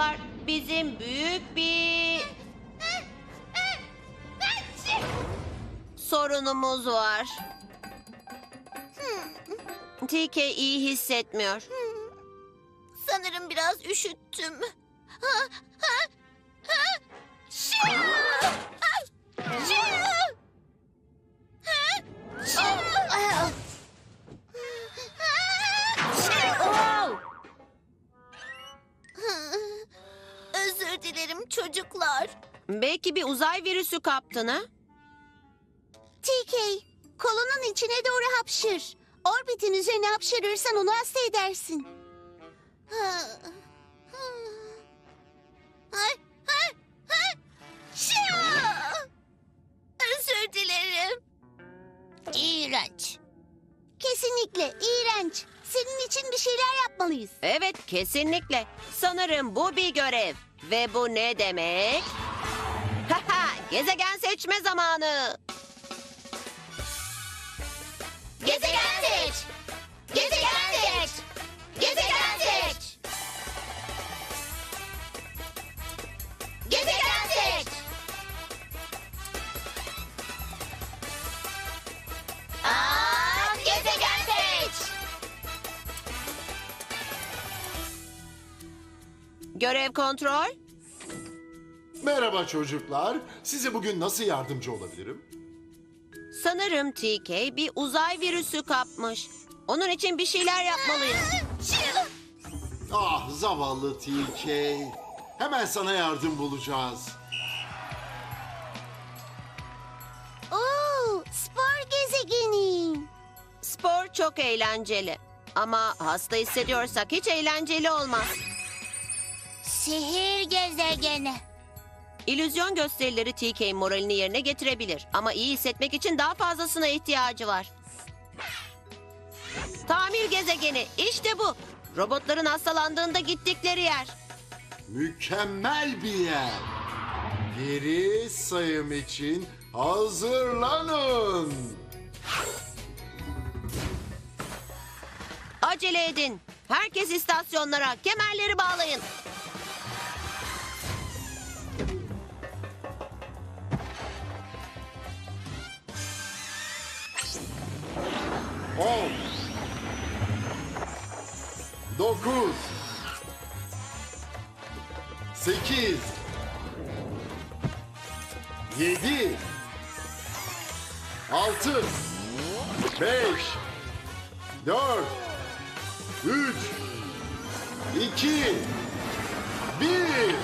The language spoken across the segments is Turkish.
Çocuklar. Bizim büyük bir sorunumuz var. TK iyi hissetmiyor. Sanırım biraz üşüttüm. Ha, ha, ha. Şiu! Ha, şiu! Dilerim çocuklar. Belki bir uzay virüsü kaptın ha? TK, kolunun içine doğru hapşır. Orbitin üzerine hapşırırsan onu hasta edersin. Ha, ha. Ay! Özür dilerim. İğrenç. Kesinlikle iğrenç. Senin için bir şeyler yapmalıyız. Evet kesinlikle. Sanırım bu bir görev. Ve bu ne demek? Haha, Gezegen seçme zamanı. Gezegen seç. Gezegen seç. Gezegen seç. Gezegen seç. Aa, Görev kontrol. Merhaba çocuklar. Size bugün nasıl yardımcı olabilirim? Sanırım TK bir uzay virüsü kapmış. Onun için bir şeyler yapmalıyız. Ah zavallı TK. Hemen sana yardım bulacağız. Oo, spor gezegeni. Spor çok eğlenceli. Ama hasta hissediyorsak hiç eğlenceli olmaz. Şehir gezegeni. İllüzyon gösterileri TK moralini yerine getirebilir. Ama iyi hissetmek için daha fazlasına ihtiyacı var. Tamir gezegeni işte bu. Robotların hastalandığında gittikleri yer. Mükemmel bir yer. Geri sayım için hazırlanın. Acele edin. Herkes istasyonlara kemerleri bağlayın. On. Dokuz. Sekiz. Yedi. Altı. Beş. Dört. Üç. iki, Bir.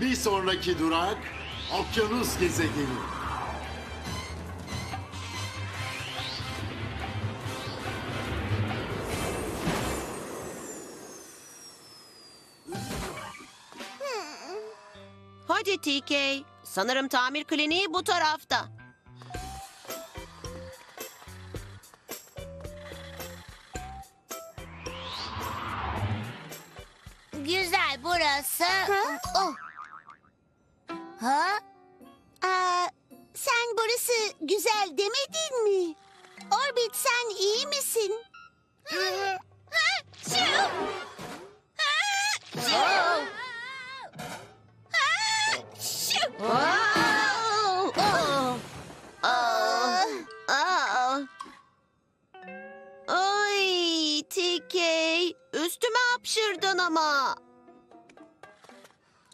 Bir sonraki durak Okyanus gezegeni. Hadi TK. Sanırım tamir kliniği bu tarafta. Güzel burası. Oh. Ha? Aa, sen burası güzel demedin mi? Orbit sen iyi misin? Ha, şu. Ha, şu. Ha, şu. Aa! Aa! Aa! Aa! Ay TK. Üstüme hapşırdın ama.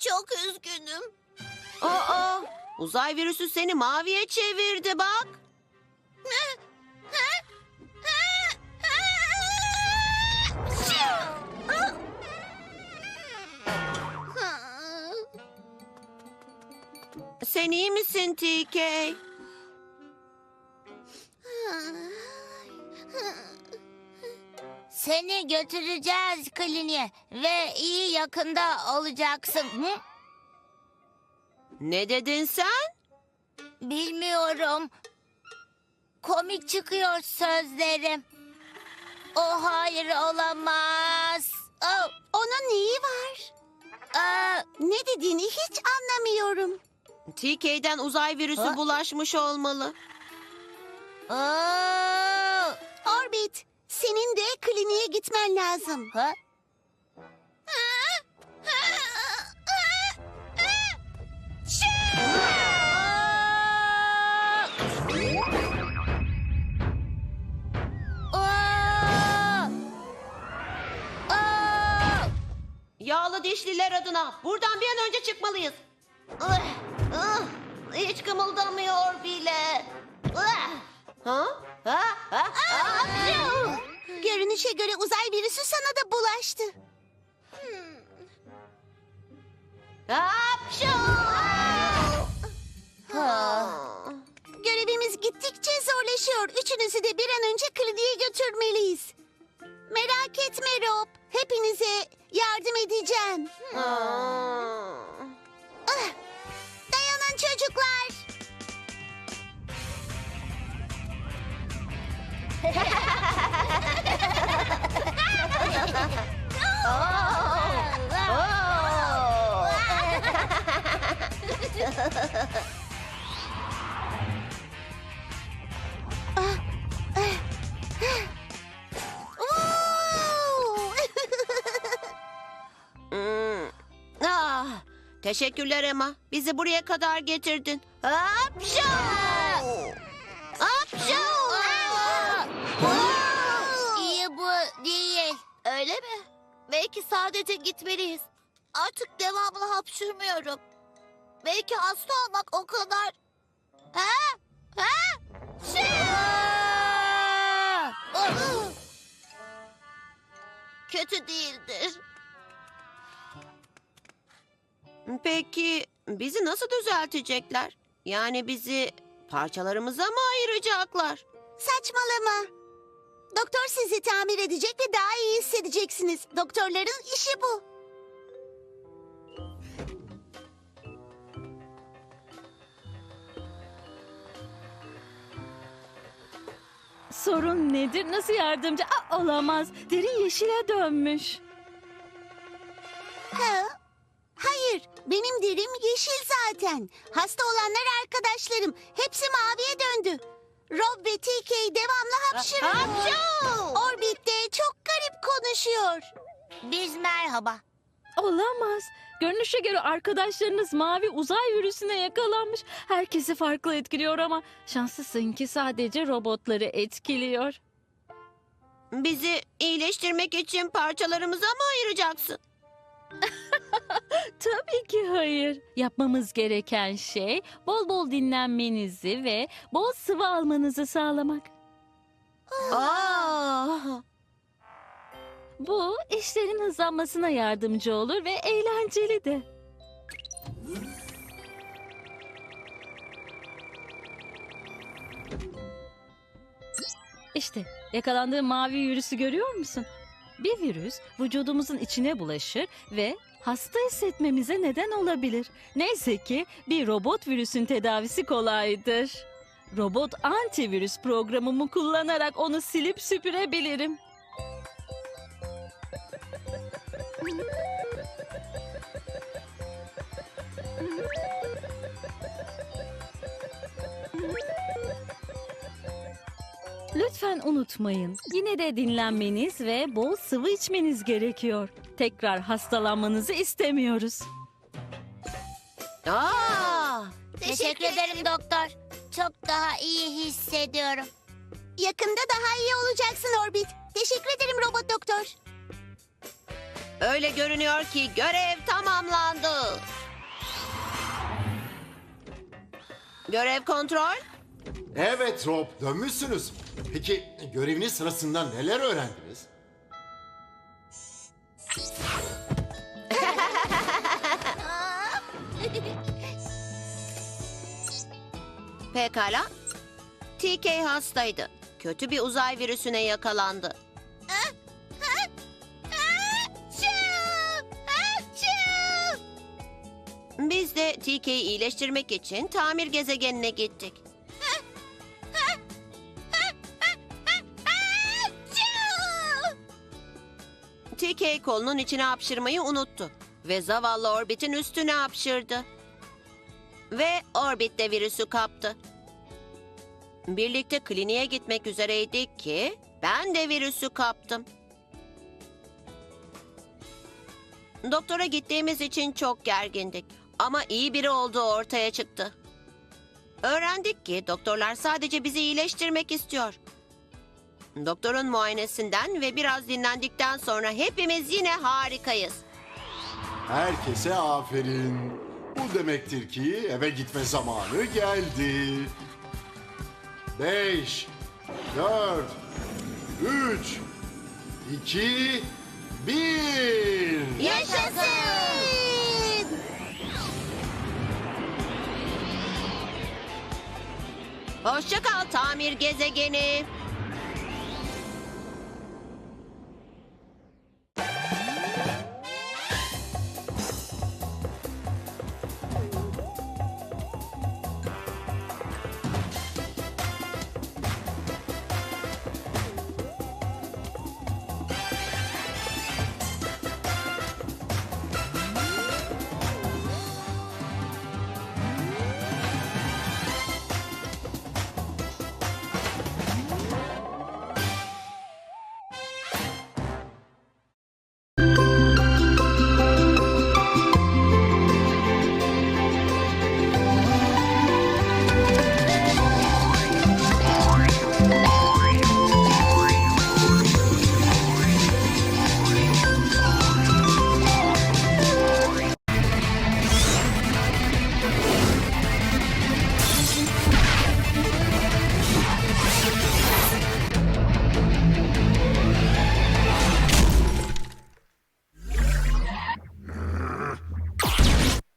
Çok üzgünüm. Aa! Uzay virüsü seni maviye çevirdi bak. Sen iyi misin TK? Seni götüreceğiz kliniğe ve iyi yakında olacaksın. Hı? Ne dedin sen? Bilmiyorum. Komik çıkıyor sözlerim. O hayır olamaz. Oh. Onun neyi var? Aa, ne dediğini hiç anlamıyorum. TK'den uzay virüsü Ha? bulaşmış olmalı. Aa, Orbit, senin de kliniğe gitmen lazım. Ha? Yağlı dişliler adına buradan bir an önce çıkmalıyız. Ah! Ah! Hiç kımıldamıyor bile. Ah! Ha? Ha? Ha? Ha? Görünüşe göre uzay virüsü sana da bulaştı. Hapşu! Görevimiz gittikçe zorlaşıyor. Üçünüzü de bir an önce kliniğe götürmeliyiz. Merak etme Rob. Hepinize yardım edeceğim. Ah, Dayanın çocuklar. teşekkürler Emma. Bizi buraya kadar getirdin. Hapşu! Hapşu! İyi bu değil. Öyle mi? Belki sadece gitmeliyiz. Artık devamlı hapşırmıyorum. Belki hasta olmak o kadar... Ha? Ha? Şey! Kötü değildir. Peki bizi nasıl düzeltecekler? Yani bizi parçalarımıza mı ayıracaklar? Saçmalama. Doktor sizi tamir edecek ve daha iyi hissedeceksiniz. Doktorların işi bu. Sorun nedir? Nasıl yardımcı? Aa, olamaz. Deri yeşile dönmüş. Ha? Hayır, benim derim yeşil zaten. Hasta olanlar arkadaşlarım. Hepsi maviye döndü. Rob ve TK devamlı hapşırıyor. Hapşu! Orbit de çok garip konuşuyor. Biz merhaba. Olamaz. Görünüşe göre arkadaşlarınız mavi uzay virüsüne yakalanmış. Herkesi farklı etkiliyor ama şanslısın ki sadece robotları etkiliyor. Bizi iyileştirmek için parçalarımıza mı ayıracaksın? Tabii ki hayır. Yapmamız gereken şey bol bol dinlenmenizi ve bol sıvı almanızı sağlamak. Aa! Bu işlerin hızlanmasına yardımcı olur ve eğlenceli de. İşte yakalandığım mavi virüsü görüyor musun? Bir virüs vücudumuzun içine bulaşır ve hasta hissetmemize neden olabilir. Neyse ki bir robot virüsün tedavisi kolaydır. Robot antivirüs programımı kullanarak onu silip süpürebilirim. Lütfen unutmayın. Yine de dinlenmeniz ve bol sıvı içmeniz gerekiyor. Tekrar hastalanmanızı istemiyoruz. Aa! Teşekkür ederim doktor. Çok daha iyi hissediyorum. Yakında daha iyi olacaksın Orbit. Teşekkür ederim robot doktor. Öyle görünüyor ki görev tamamlandı. Görev kontrol. Evet Rob, dönmüşsünüz. Peki göreviniz sırasında neler öğrendiniz? Pekala. TK hastaydı. Kötü bir uzay virüsüne yakalandı. Biz de TK'yi iyileştirmek için tamir gezegenine gittik. TK kolunun içine hapşırmayı unuttu ve zavallı Orbit'in üstüne hapşırdı. Ve Orbit de virüsü kaptı. Birlikte kliniğe gitmek üzereydik ki Ben de virüsü kaptım. Doktora gittiğimiz için çok gergindik. Ama iyi biri olduğu ortaya çıktı. Öğrendik ki doktorlar sadece bizi iyileştirmek istiyor. Doktorun muayenesinden ve biraz dinlendikten sonra hepimiz yine harikayız. Herkese aferin. Bu demektir ki eve gitme zamanı geldi. Beş, dört, üç, iki, bir. Yaşasın! Hoşça kal tamir gezegeni.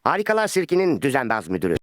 Harikalar Sirki'nin düzenbaz müdürü.